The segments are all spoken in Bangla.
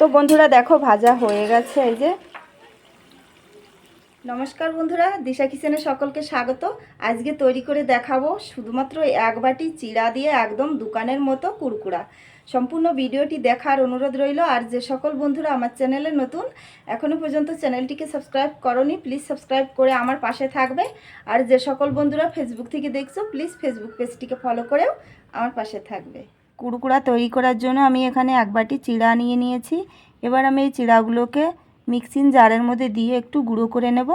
তো বন্ধুরা দেখো, ভাজা হয়ে গেছে এই যে। নমস্কার বন্ধুরা, দিশা কিচেনে সকলকে স্বাগত। আজকে তৈরি করে দেখাবো শুধুমাত্র এক বাটি চিড়া দিয়ে একদম দোকানের মতো কুরকুরা। সম্পূর্ণ ভিডিওটি দেখার অনুরোধ রইল, আর যে সকল বন্ধুরা আমার চ্যানেলে নতুন এখনও পর্যন্ত চ্যানেলটিকে সাবস্ক্রাইব করনি, প্লিজ সাবস্ক্রাইব করে আমার পাশে থাকবে। আর যে সকল বন্ধুরা ফেসবুক থেকে দেখছ, প্লিজ ফেসবুক পেজটিকে ফলো করেও আমার পাশে থাকবে। কুড়কুড়া তৈরি করার জন্য আমি এখানে এক বাটি চিড়া নিয়ে নিয়েছি। এবার আমি এই চিড়াগুলোকে মিক্সিং জারের মধ্যে দিয়ে একটু গুঁড়ো করে নেব।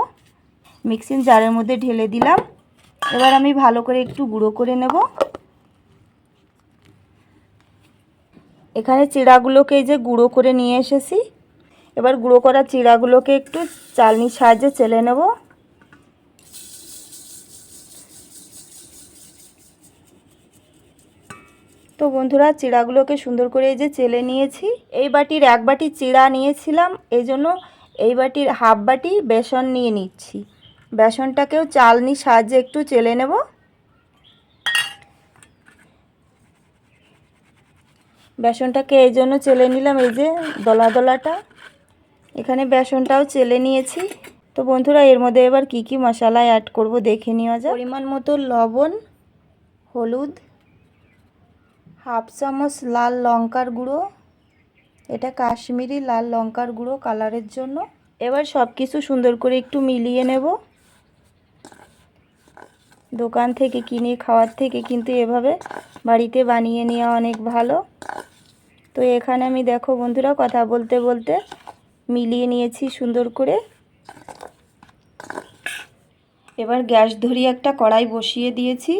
মিক্সিং জারের মধ্যে ঢেলে দিলাম। এবার আমি ভালো করে একটু গুঁড়ো করে নেব। এখানে চিড়াগুলোকে এই যে গুঁড়ো করে নিয়ে এসেছি। এবার গুঁড়ো করা চিড়াগুলোকে একটু চালনির সাহায্যে চেলে নেব। তো বন্ধুরা, চিড়াগুলোকে সুন্দর করে এই যে চেলে নিয়েছি। এই বাটির এক বাটি চিড়া নিয়েছিলাম এই জন্য এই বাটির হাফ বাটি বেসন নিয়ে নিচ্ছি। বেসনটাকেও চালনির সাহায্যে একটু চেলে নেব। বেসনটাকে এই জন্য চেলে নিলাম, এই যে দলা দলাটা। এখানে বেসনটাও চেলে নিয়েছি। তো বন্ধুরা, এর মধ্যে এবার কি কি মশলা অ্যাড করব দেখে নেওয়া যায় পরিমাণ মতো লবণ, হলুদ হাফ চামচ লাল লঙ্কার গুঁড়ো, এটা কাশ্মীরি লাল লঙ্কার গুঁড়ো কালারের জন্য। এবার সব কিছু সুন্দর করে একটু মিলিয়ে নেব। দোকান থেকে কিনে, খাওয়ার থেকে কিন্তু এভাবে বাড়িতে বানিয়ে নেওয়া অনেক ভালো। তো এখানে আমি দেখো বন্ধুরা, কথা বলতে বলতে মিলিয়ে নিয়েছি সুন্দর করে। এবার গ্যাস ধরিয়ে একটা কড়াই বসিয়ে দিয়েছি।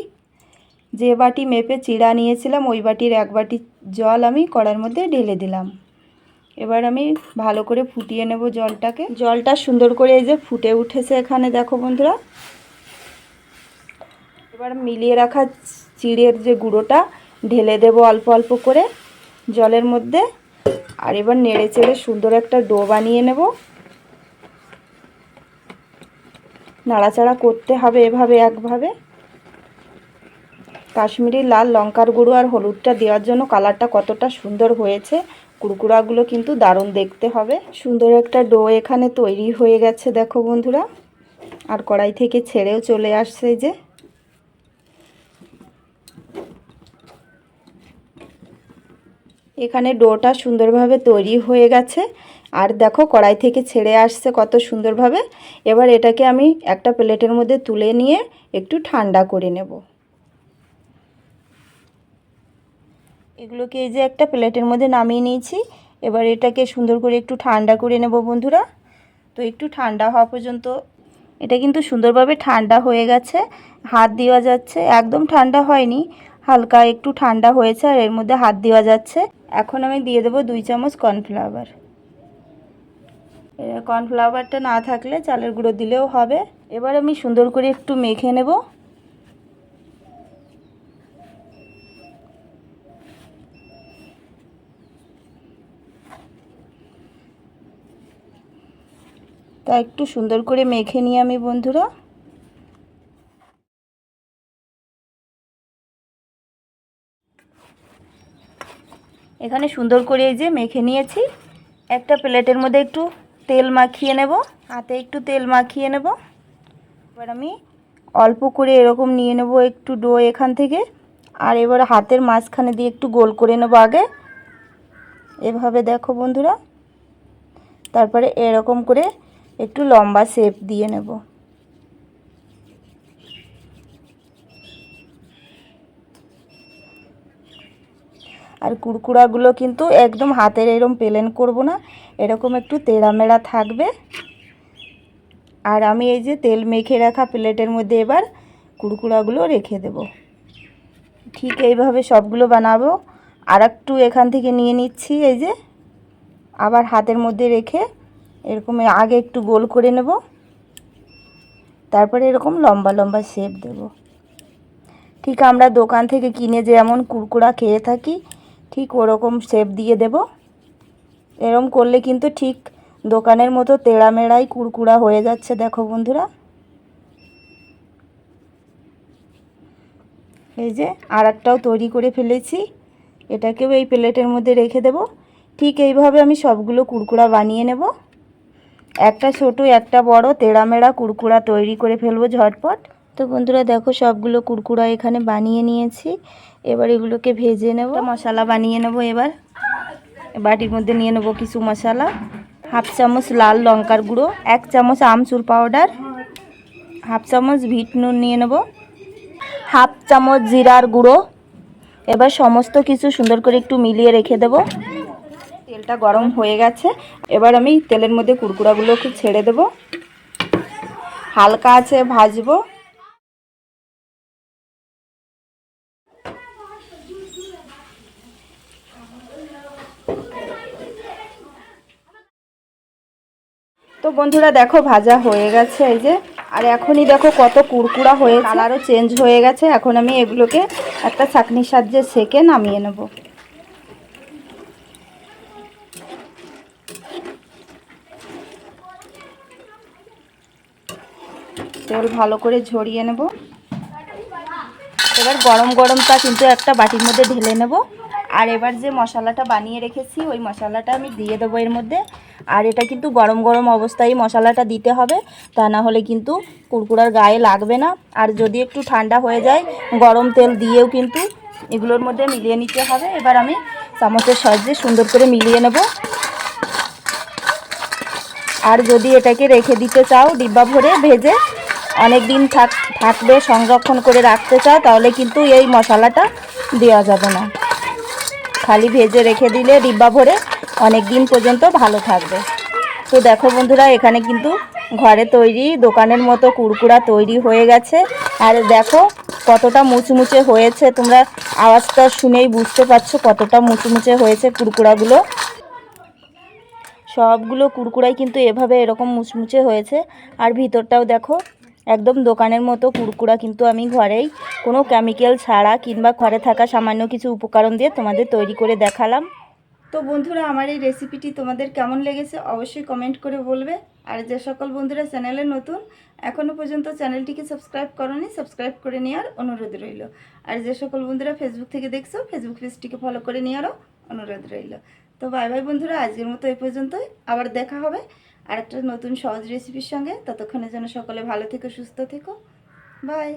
যে বাটি মেপে চিড়া নিয়েছিলাম, ওই বাটির এক বাটি জল আমি কড়ার মধ্যে ঢেলে দিলাম। এবার আমি ভালো করে ফুটিয়ে নেব জলটাকে। জলটা সুন্দর করে এই যে ফুটে উঠেছে এখানে, দেখো বন্ধুরা। এবার মিলিয়ে রাখা চিড়ের যে গুঁড়োটা, ঢেলে দেব অল্প অল্প করে জলের মধ্যে। আর এবার নেড়ে চেড়ে সুন্দর একটা ডো বানিয়ে নেব। নাড়াচাড়া করতে হবে এভাবে, একভাবে। কাশ্মীরি লাল লঙ্কার গুঁড়ো আর হলুদটা দেওয়ার জন্য কালারটা কতটা সুন্দর হয়েছে। কুড়কুড়াগুলো কিন্তু দারুণ দেখতে হবে। সুন্দর একটা ডো এখানে তৈরি হয়ে গেছে, দেখো বন্ধুরা। আর কড়াই থেকে ছেড়েও চলে আসছে যে। এখানে ডোটা সুন্দরভাবে তৈরি হয়ে গেছে। আর দেখো কড়াই থেকে ছেড়ে আসছে কত সুন্দরভাবে। এবার এটাকে আমি একটা প্লেটের মধ্যে তুলে নিয়ে একটু ঠান্ডা করে নেব। এগুলোকে এই যে একটা প্লেটের মধ্যে নামিয়ে নিয়েছি। এবার এটাকে সুন্দর করে একটু ঠান্ডা করে নেব বন্ধুরা। তো একটু ঠান্ডা হওয়া পর্যন্ত এটা কিন্তু সুন্দরভাবে ঠান্ডা হয়ে গেছে। হাত দেওয়া যাচ্ছে। একদম ঠান্ডা হয়নি। হালকা একটু ঠান্ডা হয়েছে আর এর মধ্যে হাত দেওয়া যাচ্ছে। এখন আমি দিয়ে দেবো দুই চামচ কর্নফ্লাওয়ার। কর্নফ্লাওয়ারটা না থাকলে চালের গুঁড়ো দিলেও হবে। এবার আমি সুন্দর করে একটু মেখে নেব। তা একটু সুন্দর করে মেখে নিই আমি, বন্ধুরা। এখানে সুন্দর করে এই যে মেখে নিয়েছি। একটা প্লেটের মধ্যে একটু তেল মাখিয়ে নেব, হাতে একটু তেল মাখিয়ে নেব। এবার আমি অল্প করে এরকম নিয়ে নেব একটু ডো এখান থেকে, আর এবার হাতের মাঝখানে দিয়ে একটু গোল করে নেব আগে। এভাবে দেখো, বন্ধুরা। তারপরে এরকম করে একটু লম্বা শেপ দিয়ে নেব। আর কুড়কুড়াগুলো কিন্তু একদম হাতের এরকম পেলেন করব না, এরকম একটু তেড়ামেড়া থাকবে। আর আমি এই যে তেল মেখে রাখা প্লেটের মধ্যে এবার কুড়কুড়াগুলো রেখে দেব। ঠিক এইভাবে সবগুলো বানাবো। আর একটু এখান থেকে নিয়ে নিচ্ছি এই যে, আবার হাতের মধ্যে রেখে এরকম আগে একটু গোল করে নেব। তারপরে এরকম লম্বা লম্বা শেপ দেব। ঠিক আমরা দোকান থেকে কিনে যেমন কুড়কুড়া খেয়ে থাকি, ঠিক ওরকম শেপ দিয়ে দেব। এরম করলে কিন্তু ঠিক দোকানের মতো তেড়ামেড়াই কুড়কুড়া হয়ে যাচ্ছে, দেখো বন্ধুরা। এই যে আর একটাও তৈরি করে ফেলেছি। এটাকেও এই প্লেটের মধ্যে রেখে দেব। ঠিক এইভাবে আমি সবগুলো কুরকুড়া বানিয়ে নেব। একটা ছোট, একটা বড়, তেড়ামেড়া কুরকুড়া তৈরি করে ফেলব ঝটপট। তো বন্ধুরা দেখো, সবগুলো কুরকুড়া এখানে বানিয়ে নিয়েছি। এবার এগুলোকে ভেজে নেব। মশলা বানিয়ে নেব এবার। বাটির মধ্যে নিয়ে নেব কিছু মশলা। হাফ চামচ লাল লঙ্কার গুঁড়ো, এক চামচ আমচুর পাউডার, হাফ চামচ ভিট নুন নিয়ে নেব, হাফ চামচ জিরার গুঁড়ো। এবার সমস্ত কিছু সুন্দর করে একটু মিলিয়ে রেখে দেব। তেলটা গরম হয়ে গেছে। এবার আমি তেলের মধ্যে কুরকুরাগুলোকে ছেড়ে দেব। হালকা আছে, ভাজবো। তো বন্ধুরা, দেখো ভাজা হয়ে গেছে এই যে। আর এখনই দেখো কত কুরকুরা হয়ে কালারও চেঞ্জ হয়ে গেছে। এখন আমি এগুলোকে একটা ছাকনির সাহায্যে সেকে নামিয়ে নেব। তেল ভালো করে ঝরিয়ে নেব। এবার গরম গরমটা কিন্তু একটা বাটির মধ্যে ঢেলে নেব। আর এবার যে মশলাটা বানিয়ে রেখেছি, ওই মশলাটা আমি দিয়ে দেবো এর মধ্যে। আর এটা কিন্তু গরম গরম অবস্থায় মশলাটা দিতে হবে, তা না হলে কিন্তু কুরকুরার গায়ে লাগবে না। আর যদি একটু ঠান্ডা হয়ে যায়, গরম তেল দিয়েও কিন্তু এগুলোর মধ্যে মিলিয়ে নিতে হবে। এবার আমি চামচের সাহায্যে সুন্দর করে মিলিয়ে নেব। আর যদি এটাকে রেখে দিতে চাও, ডিব্বা ভরে ভেজে অনেক দিন থাক থাকবে, সংরক্ষণ করে রাখতে চাও, তাহলে কিন্তু এই মশলাটা দেওয়া যাবে না। খালি ভেজে রেখে দিলে ডিব্বা ভরে অনেক দিন পর্যন্ত ভালো থাকবে। তো দেখো বন্ধুরা, এখানে কিন্তু ঘরে তৈরি, দোকানের মতো কুরকুরা তৈরি হয়ে গেছে। আর দেখো কতটা মুচমুচে হয়েছে, তোমরা আওয়াজটা শুনেই বুঝতে পারছ কতটা মুচমুচে হয়েছে কুরকুরাগুলো সবগুলো কুরকুরাই কিন্তু এভাবে এরকম মুচমুচে হয়েছে। আর ভিতরটাও দেখো একদম দোকানের মতো কুরকুরা কিন্তু আমি ঘরেই কোনো কেমিক্যাল ছাড়া কিংবা ঘরে থাকা সামান্য কিছু উপকরণ দিয়ে তোমাদের তৈরি করে দেখালাম। তো বন্ধুরা, আমার এই রেসিপিটি তোমাদের কেমন লেগেছে অবশ্যই কমেন্ট করে বলবে। আর যে সকল বন্ধুরা চ্যানেলে নতুন এখনও পর্যন্ত চ্যানেলটিকে সাবস্ক্রাইব করনি সাবস্ক্রাইব করে নেওয়ার অনুরোধ রইল। আর যে সকল বন্ধুরা ফেসবুক থেকে দেখছ ফেসবুক পেজটিকে ফলো করে নেওয়ারও অনুরোধ রইল। তো বাই বাই বন্ধুরা, আজকের মতো এই পর্যন্তই। আবার দেখা হবে আর একটা নতুন সহজ রেসিপির সঙ্গে। ততক্ষণের জন্য সকলে ভালো থেকো, সুস্থ থেকো। বাই।